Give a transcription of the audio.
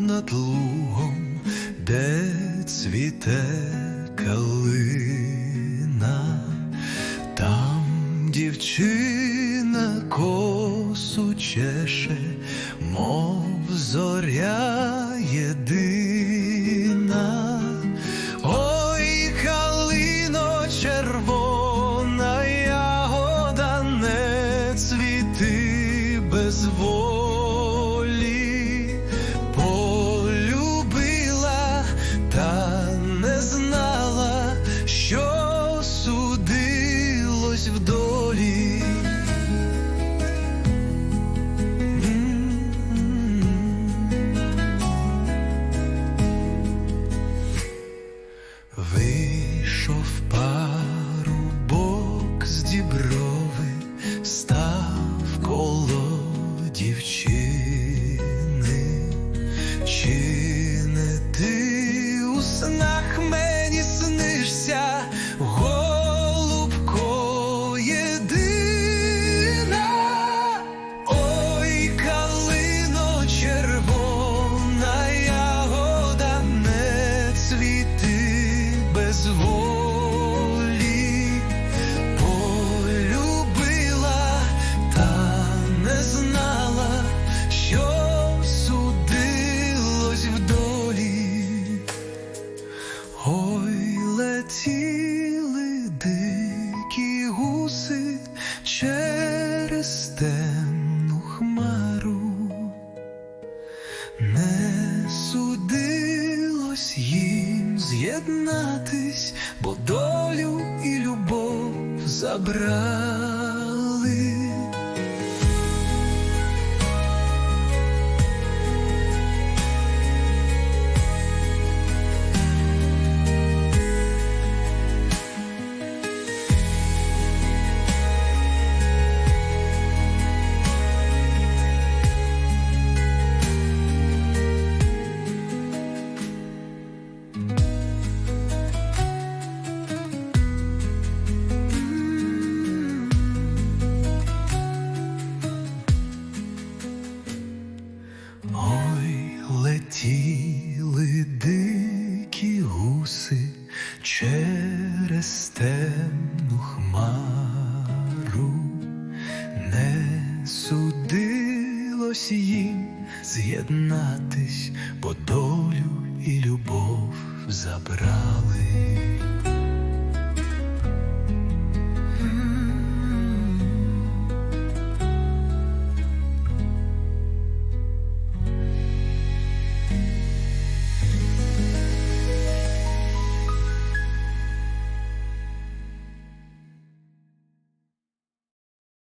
над лугом, де цвіте калина, там дівчина косу чеше, мов зоря єдина. Ой, калино червона ягода не цвіти без волі, Вийшов парубок з діброви, летіли дикі гуси через темну хмару, не судилось їм з'єднатись, бо долю і любов забрали. Летіли дикі гуси через темну хмару, не судилось їм з'єднатись, бо долю і любов забрали.